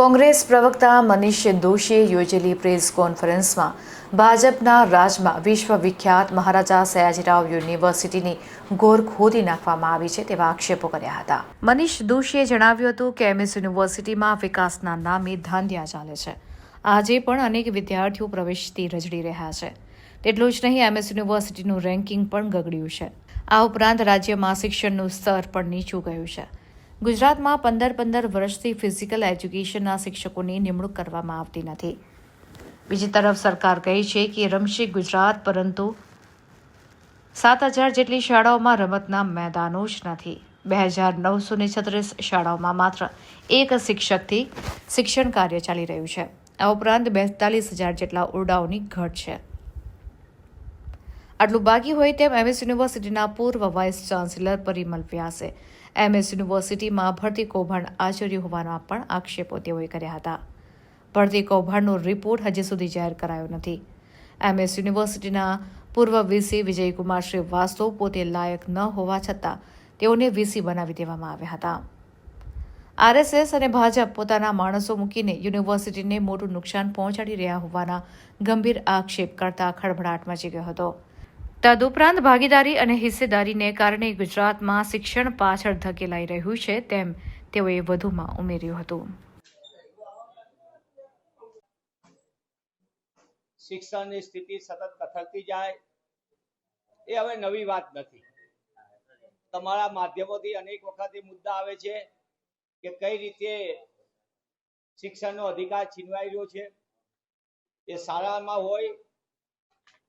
કોંગ્રેસ પ્રવક્તા મનીષ દોશીએ યોજેલી પ્રેસ કોન્ફરન્સમાં ભાજપના રાજમાં વિશ્વવિખ્યાત મહારાજા સયાજીરાવ યુનિવર્સિટીની ગોર ખોદી નાખવામાં આવી છે તેવા આક્ષેપો કર્યા હતા. મનીષ દોશીએ જણાવ્યું હતું કે એમએસ યુનિવર્સિટીમાં વિકાસના નામે ધાંધિયા ચાલે છે. આજે પણ અનેક વિદ્યાર્થીઓ પ્રવેશથી રજડી રહ્યા છે. તેટલું જ નહીં એમએસ યુનિવર્સિટીનું રેન્કિંગ પણ ગગડ્યું છે. આ ઉપરાંત રાજ્યમાં શિક્ષણનું સ્તર પણ નીચું ગયું છે. ગુજરાતમાં પંદર પંદર વર્ષથી ફિઝિકલ એજ્યુકેશનના શિક્ષકોની નિમણૂક કરવામાં આવતી નથી. બીજી તરફ સરકાર કહે છે કે રમશે ગુજરાત, પરંતુ સાત હજાર જેટલી શાળાઓમાં રમતના મેદાનો જ નથી. બે હજાર નવસો ને છત્રીસ શાળાઓમાં માત્ર એક શિક્ષકથી શિક્ષણ કાર્ય ચાલી રહ્યું છે. આ ઉપરાંત બેતાલીસ હજાર જેટલા ઓરડાઓની ઘટ છે. આટલું બાકી હોય તેમ એમએસ યુનિવર્સિટીના પૂર્વ વાઇસ ચાન્સેલર પરિમલ વ્યાસે એમએસ યુનિવર્સિટીમાં ભરતી કૌભાંડ આચર્યું હોવાના પણ આક્ષેપો તેઓએ કર્યા હતા. ભરતી કૌભાંડનો રિપોર્ટ હજી સુધી જાહેર કરાયો નથી. એમએસ યુનિવર્સિટીના પૂર્વ વીસી વિજયકુમાર શ્રીવાસ્તવ પોતે લાયક ન હોવા છતાં તેઓને વીસી બનાવી દેવામાં આવ્યા હતા. આરએસએસ અને ભાજપ પોતાના માણસો મૂકીને યુનિવર્સિટીને મોટું નુકસાન પહોંચાડી રહ્યા હોવાના ગંભીર આક્ષેપ કરતા ખળભળાટ મચી ગયો હતો. તદુપરાંત ભાગીદારી અને હિસ્સેદારીને કારણે ગુજરાતમાં શિક્ષણ પાછળ ધકેલાઈ રહ્યું છે તેમ તેઓએ વધુમાં ઉમેર્યું હતું. શિક્ષણની સ્થિતિ સતત કથળતી જાય એ હવે નવી વાત નથી. તમારા માધ્યમોથી અનેક વખત મુદ્દા આવે છે કે કઈ રીતે શિક્ષણનો અધિકાર છીનવાઈ રહ્યો છે. એ શાળામાં હોય,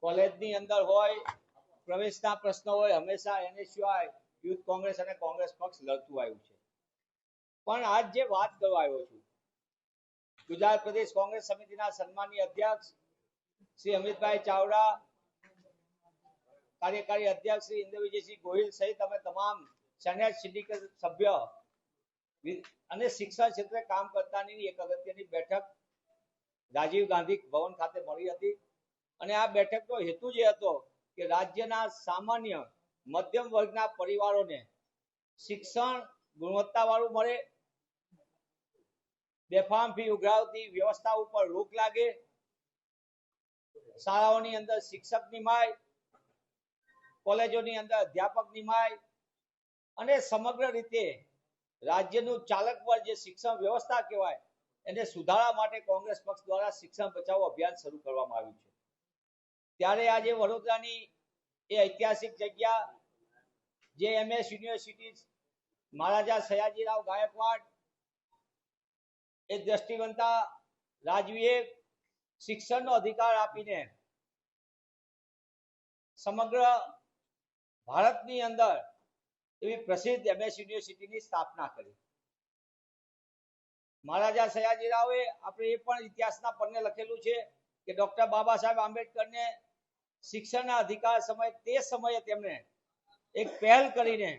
કોલેજની અંદર હોય પ્રવેશના પ્રશ્નો હોય, હંમેશા એને સિવાય યુથ કોંગ્રેસ અને કોંગ્રેસ પક્ષ લડતું આવ્યું છે. પણ આજ જે વાત કરવા આવ્યો છું, ગુજરાત પ્રદેશ કોંગ્રેસ સમિતિના સન્માનીય અધ્યક્ષ શ્રી અમિતભાઈ ચાવડા, કાર્યકારી અધ્યક્ષ શ્રી ઇન્દ્ર વિજયસિંહ ગોહિલ સહિત અમે તમામ સેનેટ સિન્ડિકેટ સભ્ય અને શિક્ષણ ક્ષેત્રે કામ કરતાની એક અગત્યની બેઠક રાજીવ ગાંધી ભવન ખાતે મળી હતી. અને આ બેઠકનો હેતુ જે હતો કે રાજ્યના સામાન્ય મધ્યમ વર્ગના પરિવારોને શિક્ષણ ગુણવત્તાવાળું મળે, બેફામ ફી ઉઘરાવતી વ્યવસ્થા ઉપર રોક લાગે, શાળાઓની અંદર શિક્ષક નિમાય, કોલેજોની અંદર અધ્યાપક નિમાય અને સમગ્ર રીતે રાજ્યનું ચાલક બળ જે શિક્ષણ વ્યવસ્થા કહેવાય એને સુધારવા માટે કોંગ્રેસ પક્ષ દ્વારા શિક્ષણ બચાવો અભિયાન શરૂ કરવામાં આવ્યું છે. ત્યારે આજે વડોદરાની એ ઐતિહાસિક જગ્યા જે એમએસ યુનિવર્સિટી મહારાજા સયાજીરાવ ગાયકવાડ, એ દ્રષ્ટિવંતા રાજવીએ શિક્ષણનો અધિકાર આપીને સમગ્ર ભારતની અંદર એવી પ્રસિદ્ધ એમએસ યુનિવર્સિટીની સ્થાપના કરી. મહારાજા સયાજીરાવે આપણે એ પણ ઇતિહાસના પન્ને લખેલું છે કે ડોક્ટર બાબા સાહેબ આંબેડકરને શિક્ષણના અધિકાર સમય, તે સમયે તેમણે એક પહેલ કરીને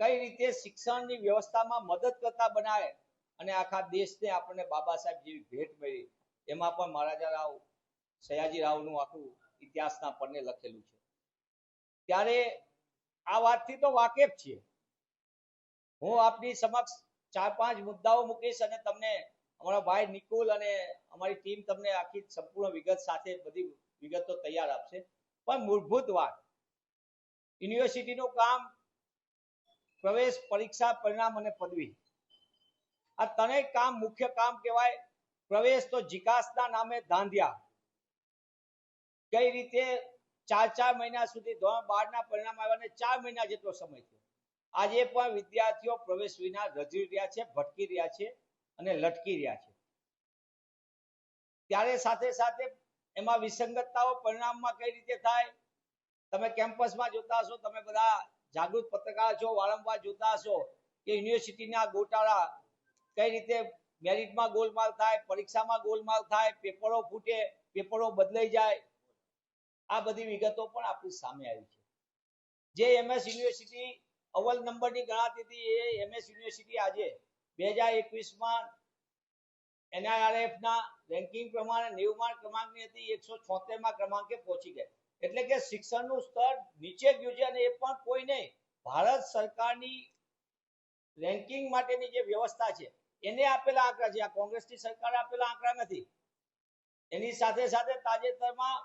કઈ રીતે શિક્ષણની વ્યવસ્થામાં મદદ કરતા બનાવે અને આખા દેશને આપણને બાબા સાહેબ જેવી ભેટ મળી, એમાં પણ મહારાજા રાવ, સયાજી રાવનું આખું ઇતિહાસના પન્ને લખેલું છે. ત્યારે આ વાતથી તો વાકેફ છીએ. હું આપની સમક્ષ ચાર પાંચ મુદ્દાઓ મૂકીશ અને તમને અમારા ભાઈ નિકુલ અને અમારી ટીમ તમને આખી સંપૂર્ણ વિગત સાથે બધી વિગતો તૈયાર આપશે. પણ મૂળભૂત વાત, યુનિવર્સિટીનું કામ પ્રવેશ, પરીક્ષા, પરિણામ અને પદવી. આ ત્રણેય કામ મુખ્ય કામ કહેવાય. પ્રવેશ તો જીકાસના નામે ધાંધિયા. કઈ રીતે ચાર ચાર મહિના સુધી ધોરણ બાર ના પરિણામ આવ્યા ને ચાર મહિના જેટલો સમય થયો? આજે પણ વિદ્યાર્થીઓ પ્રવેશ વિના રજી રહ્યા છે, ભટકી રહ્યા છે અને લટકી રહ્યા છે. ત્યારે સાથે સાથે એમાં વિસંગતતાઓ પરિણામમાં કઈ રીતે થાય? તમે કેમ્પસમાં જોતા હશો, તમે બધા જાગૃત પત્રકાર છો, વારંવાર જોતા હશો કે યુનિવર્સિટીના ગોટાળા કઈ રીતે મેરિટમાં ગોલમાલ થાય, પરીક્ષામાં ગોલમાલ થાય, પેપરો ફૂટે, પેપરો બદલાઈ જાય. આ બધી વિગતો પણ આપણી સામે આવી છે. જે એમએસ યુનિવર્સિટી અવ્વલ નંબરની ગણાતી હતી એ એમએસ યુનિવર્સિટી આજે બે હજાર એકવીસમાં એનઆઈઆરએફ ના રેન્કિંગ પ્રમાણે નેવુંમાં ક્રમાંકની હતી, એકસો છોતેરમાં ક્રમાંકે પહોંચી ગઈ. એટલે કે શિક્ષણનું સ્તર નીચે ગયું છે અને એ પણ કોઈને ભારત સરકારની રેન્કિંગ માટેની જે વ્યવસ્થા છે, એને આપેલા આંકડા છે. આ કોંગ્રેસની સરકારે આપેલા આંકડા નથી. એની સાથે સાથે તાજેતરમાં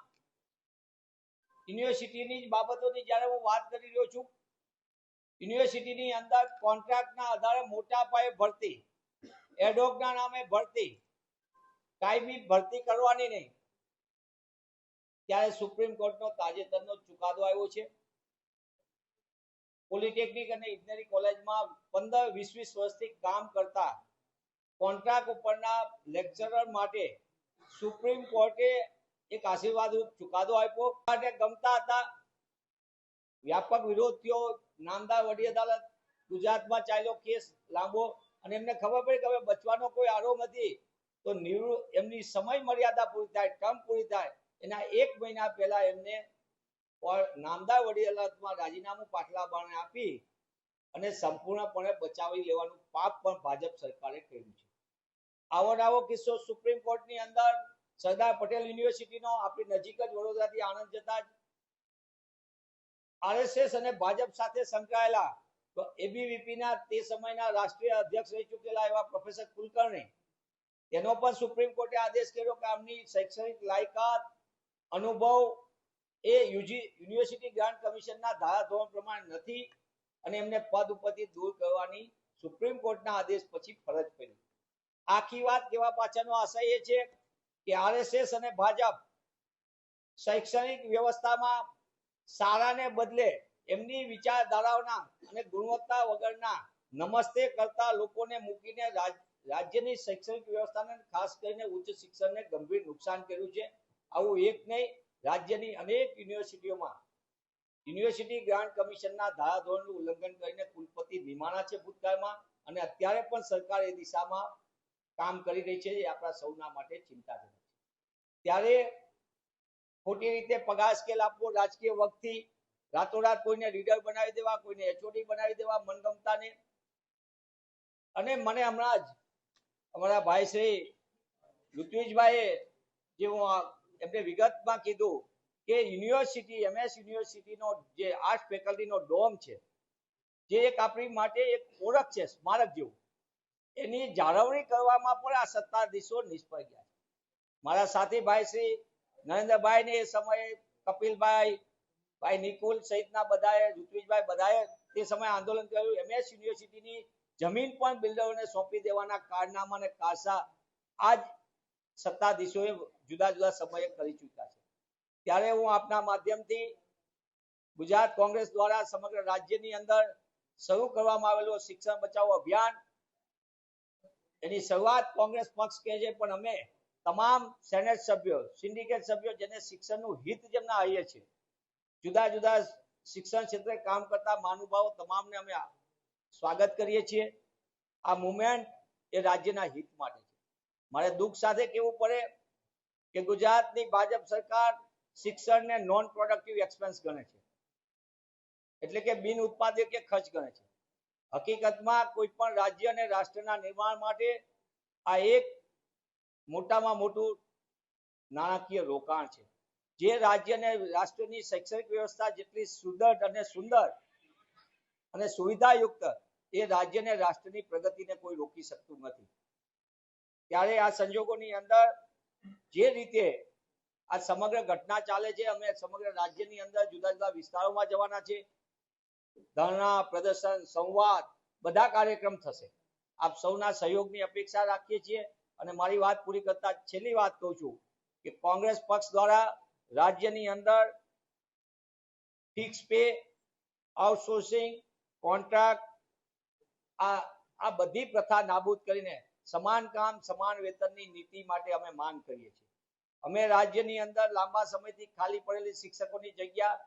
યુનિવર્સિટીની બાબતોની જ્યારે હું વાત કરી રહ્યો છું, યુનિવર્સિટીની અંદર કોન્ટ્રાક્ટના આધારે મોટા પાયે ભરતી એડોકના નામે ભરતી. કાયમી ભરતી કરવાની નહીં. ત્યારે સુપ્રીમ કોર્ટનો તાજેતરનો ચુકાદો આવ્યો છે. પોલિટેકનિક અને ઇજનેરી કોલેજમાં પંદર વીસ વીસ વર્ષથી કામ કરતા કોન્ટ્રાક્ટ ઉપરના લેક્ચરર માટે સુપ્રીમ કોર્ટે એક આશીર્વાદ ચુકાદો આપ્યો. માટે ગમતા હતા. વ્યાપક વિરોધ થયો. નામદાર વડી અદાલત ગુજરાતમાં ચાલ્યો કેસ લાંબો. અને એમને ખબર પડી કે હવે બચવાનો કોઈ આરોપ નથી. તો નિવૃત્ત એમની સમય મર્યાદા પૂરી થાય, ટર્મ પૂરી થાય, એના એક મહિના પહેલા એમને નામદાર વડી અદાલતમાં રાજીનામું પાછલા બાણે આપી અને સંપૂર્ણપણે બચાવી લેવાનું પાપ પણ ભાજપ સરકારે કર્યું છે. આવો નવો કિસ્સો સુપ્રીમ કોર્ટની અંદર સરદાર પટેલ યુનિવર્સિટીનો આપણી નજીક જ વડોદરાથી આણંદ જતા જ આરએસએસ અને ભાજપ સાથે સંકળાયેલા એબીવીપી ના તે સમયના રાષ્ટ્રીય અધ્યક્ષ રહી ચૂકેલા એવા પ્રોફેસર કુલકર્ણી તેનો પણ સુપ્રીમ કોર્ટે આદેશ કર્યો કે આમની શૈક્ષણિક લાયકાત, અનુભવ એ યુજી યુનિવર્સિટી ગ્રાન્ટ કમિશનના ધારાધોરણ પ્રમાણે નથી અને એમને પદ ઉપરથી દૂર કરવાની સુપ્રીમ કોર્ટના આદેશ પછી ફરજ પડી. આખી વાત કેવા પાછળનો આશય એ છે કે આરએસએસ અને ભાજપ શૈક્ષણિક વ્યવસ્થામાં સારાને બદલે એમની વિચારધારાઓના અને ગુણવત્તા વગરના નમસ્તે કરતા લોકોને મૂકીને રાજ્યની શૈક્ષણિક વ્યવસ્થાને ખાસ કરીને ઉચ્ચ શિક્ષણને ગંભીર નુકસાન કર્યું છે. આવું એક નહીં, રાજ્યની અનેક યુનિવર્સિટીઓમાં યુનિવર્સિટી ગ્રાન્ટ કમિશનના ધારાધોરણનું ઉલ્લંઘન કરીને કુલપતિ નિમાણા છે ભૂતકાળમાં અને અત્યારે પણ સરકાર એ દિશામાં કામ કરી રહી છે એ આપણા સૌના માટે ચિંતાજનક છે. ત્યારે ખોટી રીતે પગાર સ્કેલ આપવો, રાજકીય વખતથી રાતોરાત કોઈને લીડર બનાવી દેવા, કોઈને એચઓડી બનાવી દેવા, મનગમતાને. અને મને હમણાં જ અમારા ભાઈ શ્રી ઋત્વિજભાઈએ જે હું એમને વિગતમાં કીધું કે યુનિવર્સિટી, એમએસ યુનિવર્સિટીનો જે આર્ટ ફેકલ્ટીનો ડોમ છે, જે એક આપણી માટે એક ઓળખ છે, સ્મારક જેવું. એની જાળવણી કરવામાં પણ આ સત્તાધીશો નિષ્ફળ ગયા મારા સાથી ભાઈ શ્રી નરેન્દ્રભાઈ ને એ સમયે કપિલભાઈ ભાઈ નિકુલ સહિતના બધાએ, ઋત્વિજભાઈ બધાએ તે સમયે આંદોલન કર્યું. એમએસ યુનિવર્સિટીની જમીન પણ બિલ્ડરોને સોંપી દેવાના કારનામા અને કાસા આજ સત્તાધીશોએ જુદા જુદા સમયે કરી ચૂક્યા છે. ત્યારે હું આપના માધ્યમથી ગુજરાત કોંગ્રેસ દ્વારા સમગ્ર રાજ્યની અંદર શરૂ કરવામાં આવેલું શિક્ષણ બચાવો અભિયાન, એની શરૂઆત કોંગ્રેસ પક્ષ કે છે, પણ અમે તમામ સેનેટ સભ્યો, સિન્ડિકેટ સભ્યો જેને શિક્ષણનું હિત જેમના આવીએ છે જુદા જુદા શિક્ષણ ક્ષેત્રે કામ કરતા મહાનુભાવો તમામને અમે સ્વાગત કરીએ છીએ. આ મુવમેન્ટ એ રાજ્યના હિત માટે છે. મારે દુઃખ સાથે કહેવું પડે કે ગુજરાતની ભાજપ સરકાર શિક્ષણને નોન પ્રોડક્ટિવ એક્સપેન્સ ગણે છે. એટલે કે બિન ઉત્પાદકીય ખર્ચ ગણે છે. હકીકતમાં કોઈ પણ રાજ્ય અને રાષ્ટ્રના નિર્માણ માટે આ એક મોટામાં મોટું નાણાકીય રોકાણ છે. જે રાજ્ય અને રાષ્ટ્રની શૈક્ષણિક વ્યવસ્થા જેટલી સુદૃઢ અને સુંદર અને સુવિધાયુક્ત એ રાજ્ય અને રાષ્ટ્રની પ્રગતિને કોઈ રોકી શકતું નથી. ત્યારે આ સંજોગોની અંદર જે રીતે આ સમગ્ર ઘટના ચાલે છે, અમે સમગ્ર રાજ્યની અંદર જુદા જુદા વિસ્તારોમાં જવાના છે. ધરણા, પ્રદર્શન, સંવાદ, બધા કાર્યક્રમ થશે. આપ સૌના સહયોગની અપેક્ષા રાખીએ છીએ. અને મારી વાત પૂરી કરતા છેલ્લી વાત કહું છું કે કોંગ્રેસ પક્ષ દ્વારા રાજ્યની અંદર ફિક્સ પે આઉટસોર્સિંગ કોન્ટ્રાક્ટ આ આ બધી પ્રથા નાબૂદ કરીને સમાન કામ, સમાન વેતનની નીતિ માટે અમે માંગ કરીએ છીએ. અમે રાજ્યની અંદર લાંબા સમયથી ખાલી પડેલી શિક્ષકોની જગ્યા,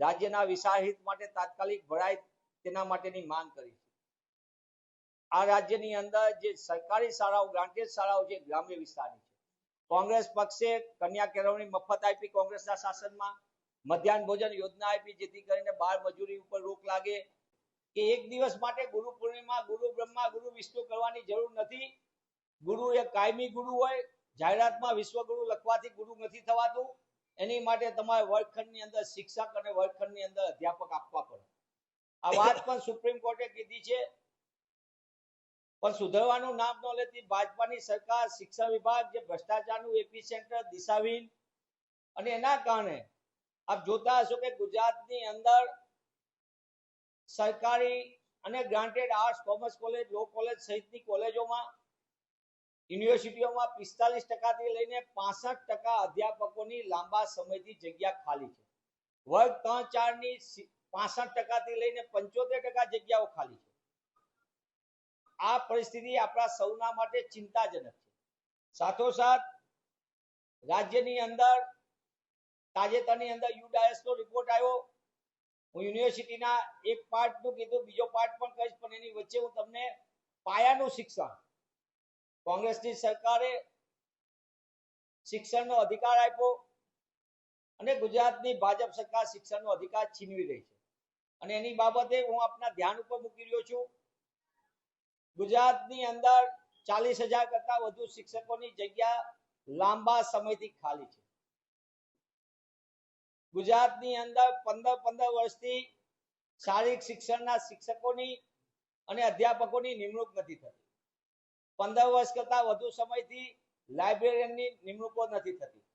રાજ્યના વિશાળ હિત માટે તાત્કાલિક ભરાય તેના માટેની માંગ કરી છે. આ રાજ્યની અંદર જે સરકારી શાળાઓ ગ્રાન્ટેડ શાળાઓ છે, ગ્રામ્ય વિસ્તારની કોંગ્રેસ પક્ષે કન્યા કેળવણી મફત આપી કોંગ્રેસના શાસનમાં, મધ્યાહન ભોજન યોજના આપી, જેથી કરીને બાળ મજૂરી ઉપર રોક લાગે, કે એક દિવસ માટે ગુરુ પૂર્ણિમા, ગુરુ બ્રહ્મા, ગુરુ વિષ્ણુ કરવાની જરૂર નથી. ગુરુ એ કાયમી ગુરુ હોય, જાહેરાતમાં વિશ્વગુરુ લખવાથી ગુરુ નથી થવાતું. એની માટે તમારે વર્ગખંડની અંદર શિક્ષક અને વર્ગખંડની અંદર અધ્યાપક આપવા પડે. આ વાત પણ સુપ્રીમ કોર્ટે કીધી છે. પણ સુધરવાનું નામ ન લેતી ભાજપાની સરકાર શિક્ષણ વિભાગ જે ભ્રષ્ટાચારનું એપી સેન્ટર દિશાહીન અને એના કારણે આપ જોતા હશો કે ગુજરાતની અંદર સરકારી અને granted arts commerce college law college સહિતની કોલેજોમાં, યુનિવર્સિટીઓમાં પિસ્તાલીસ ટકાથી લઈને પાસઠ ટકા અધ્યાપકોની લાંબા સમયથી જગ્યા ખાલી છે. વર્ગ ત્રણ ચારની પાસઠ ટકાથી લઈને પંચોતેર ટકા જગ્યાઓ ખાલી છે. આ પરિસ્થિતિ આપણા સૌના માટે ચિંતાજનક છે. સાથોસાથ, રાજ્યની અંદર, તાજેતરની અંદર યુડાયસનો રિપોર્ટ આવ્યો. હું યુનિવર્સિટીના એક પાર્ટનું કીધું, બીજો પાર્ટ પણ કહીશ, પણ એની વચ્ચે હું તમને પાયાનું શિક્ષણ, કોંગ્રેસની સરકારે શિક્ષણનો અધિકાર આપ્યો અને ગુજરાતની ભાજપ સરકાર શિક્ષણનો અધિકાર છીનવી રહી છે. અને એની બાબતે હું આપના ધ્યાન ઉપર મૂકી રહ્યો છું. ગુજરાતની અંદર ચાલીસ હજાર કરતા વધુ શિક્ષકોની જગ્યા લાંબા સમયથી ખાલી છે. ગુજરાતની અંદર પંદર પંદર વર્ષથી શારીરિક શિક્ષણના શિક્ષકોની અને અધ્યાપકોની નિમણૂક નથી થતી. પંદર વર્ષ કરતા વધુ સમયથી લાઇબ્રેરિયનની નિમણૂકો નથી થતી.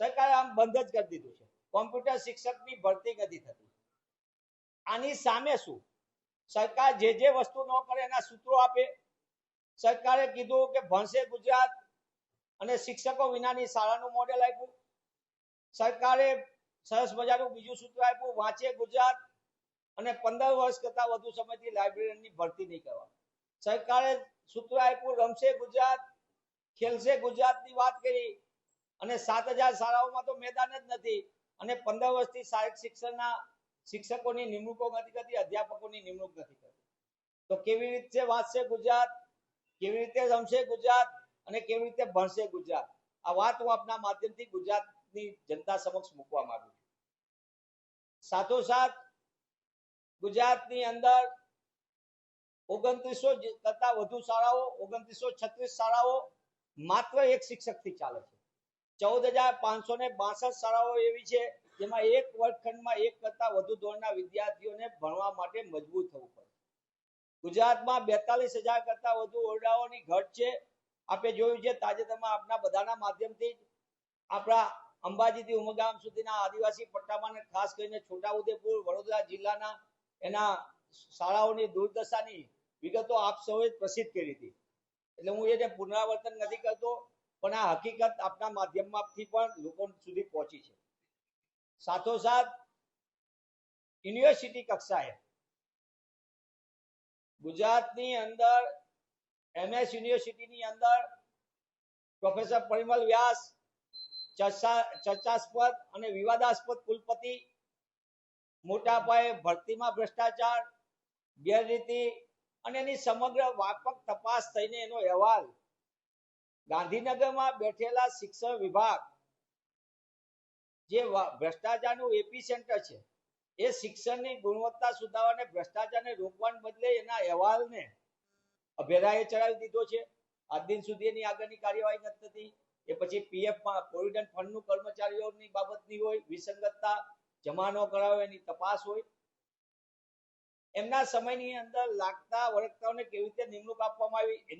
સરકારે આમ બંધ જ કરી દીધું છે. કોમ્પ્યુટર શિક્ષકની ભરતી નથી થતી. આની સામે શું? સરકાર જે જે વસ્તુ ન કરે એના સૂત્રો આપે. સરકારે કીધું કે ભણશે ગુજરાત અને શિક્ષકો વિનાની શાળાનું મોડેલ આપ્યું. સરકારે સરસ મજાનું બીજું સૂત્ર આપ્યું, વાંચે ગુજરાત અને પંદર વર્ષ કરતા વધુ સમયથી લાઇબ્રેરીની ભરતી નહીં કરવા સરકારે સૂત્ર આપ્યું, રમશે ગુજરાત, ખેલશે ગુજરાતની વાત કરી અને સાત હજાર શાળાઓમાં તો મેદાન જ નથી અને પંદર વર્ષથી શારીરિક શિક્ષણના શિક્ષકોની નિમણૂકો નથી કરતી અધ્યાપકોની નિમણૂક નથી કરતી તો કેવી રીતે વાંચશે ગુજરાત? કેવી રીતે રમશે ગુજરાત? અને કેવી રીતે ભણશે ગુજરાત? આ વાત હું આપના માધ્યમથી ગુજરાતની જનતા સમક્ષ મૂકવા માંગુ છું. સાથોસાથ ગુજરાતની અંદર ઓગણત્રીસો કરતા વધુ શાળાઓ, ઓગણત્રીસો છત્રીસ શાળાઓ માત્ર એક શિક્ષકથી ચાલે છે. ચૌદ હજાર પાંચસો ને બાસઠ શાળાઓ એવી છે જેમાં એક વર્ગખંડમાં એક કરતા વધુ ધોરણના વિદ્યાર્થીઓને ભણવા માટે મજબૂર થવું પડે. ગુજરાતમાં બેતાલીસ હજાર કરતા વધુ ઓરડાઓની ઘટ છે. આપણે જોયું છે, તાજેતરમાં આપના બધાના માધ્યમથી આપણા અંબાજીથી ઉમરગામ સુધીના આદિવાસી પટ્ટામાં ખાસ કરીને છોટાઉદેપુર, વડોદરા જિલ્લાના એના શાળાઓની દુર્દશાની વિગતો આપ સૌએ પ્રસિદ્ધ કરી હતી. એટલે હું એને પુનરાવર્તન નથી કરતો, પણ આ હકીકત આપના માધ્યમમાંથી પણ લોકો સુધી પહોંચી છે. સાથોસાથ યુનિવર્સિટી કક્ષાએ ગુજરાતની અંદર એમએસ યુનિવર્સિટીની અંદર પ્રોફેસર પરિમલ વ્યાસ ચર્ચાસ્પદ અને વિવાદાસ્પદ કુલપતિ, મોટા પાયે ભરતીમાં ભ્રષ્ટાચાર, ગેરરીતિ અને એની સમગ્ર વ્યાપક તપાસ થઈને એનો અહેવાલ ગાંધીનગરમાં બેઠેલા શિક્ષણ વિભાગ જે ભ્રષ્ટાચારનું એપિસેન્ટર છે, એ શિક્ષણની ગુણવત્તા સુધારવાને ભ્રષ્ટાચારને રોકવાને બદલે એના અહેવાલને અભેરાએ ચડાવી દીધો છે. આજ દિન સુધી એની આગળની કાર્યવાહી નથી થતી. એ પછી પીએફમાં પ્રોવિડન્ટ ફંડનું કર્મચારીઓની બાબતની હોય, વિસંગતતા, જમા ન કરાવે એની તપાસ હોય. એમના સમયની અંદર લાગતા વળગતાઓને કેવી રીતે નિમણૂક આપવામાં આવી, એની